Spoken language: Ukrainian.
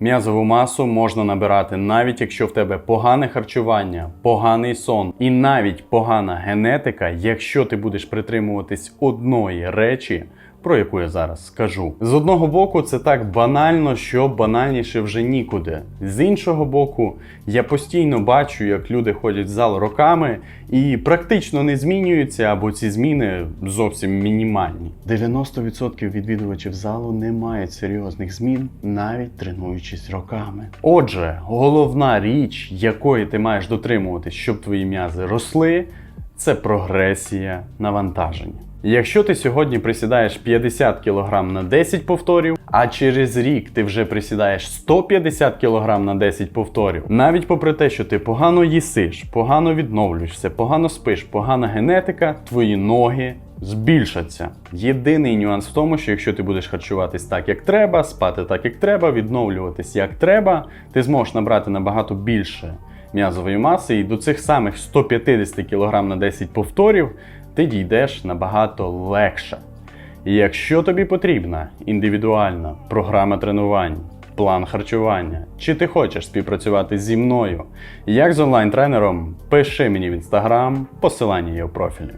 М'язову масу можна набирати навіть якщо в тебе погане харчування, поганий сон і навіть погана генетика, якщо ти будеш притримуватись одної речі, про яку я зараз скажу. З одного боку, це так банально, що банальніше вже нікуди. З іншого боку, я постійно бачу, як люди ходять в зал роками і практично не змінюються, або ці зміни зовсім мінімальні. 90% відвідувачів залу не мають серйозних змін, навіть тренуючись роками. Отже, головна річ, якої ти маєш дотримуватись, щоб твої м'язи росли, це прогресія навантаження. Якщо ти сьогодні присідаєш 50 кг на 10 повторів, а через рік ти вже присідаєш 150 кг на 10 повторів, навіть попри те, що ти погано їсиш, погано відновлюєшся, погано спиш, погана генетика, твої ноги збільшаться. Єдиний нюанс в тому, що якщо ти будеш харчуватись так, як треба, спати так, як треба, відновлюватись як треба, ти зможеш набрати набагато більше м'язової маси, і до цих самих 150 кг на 10 повторів ти дійдеш набагато легше. І якщо тобі потрібна індивідуальна програма тренувань, план харчування, чи ти хочеш співпрацювати зі мною, як з онлайн-тренером, пиши мені в інстаграм, посилання є у профілі.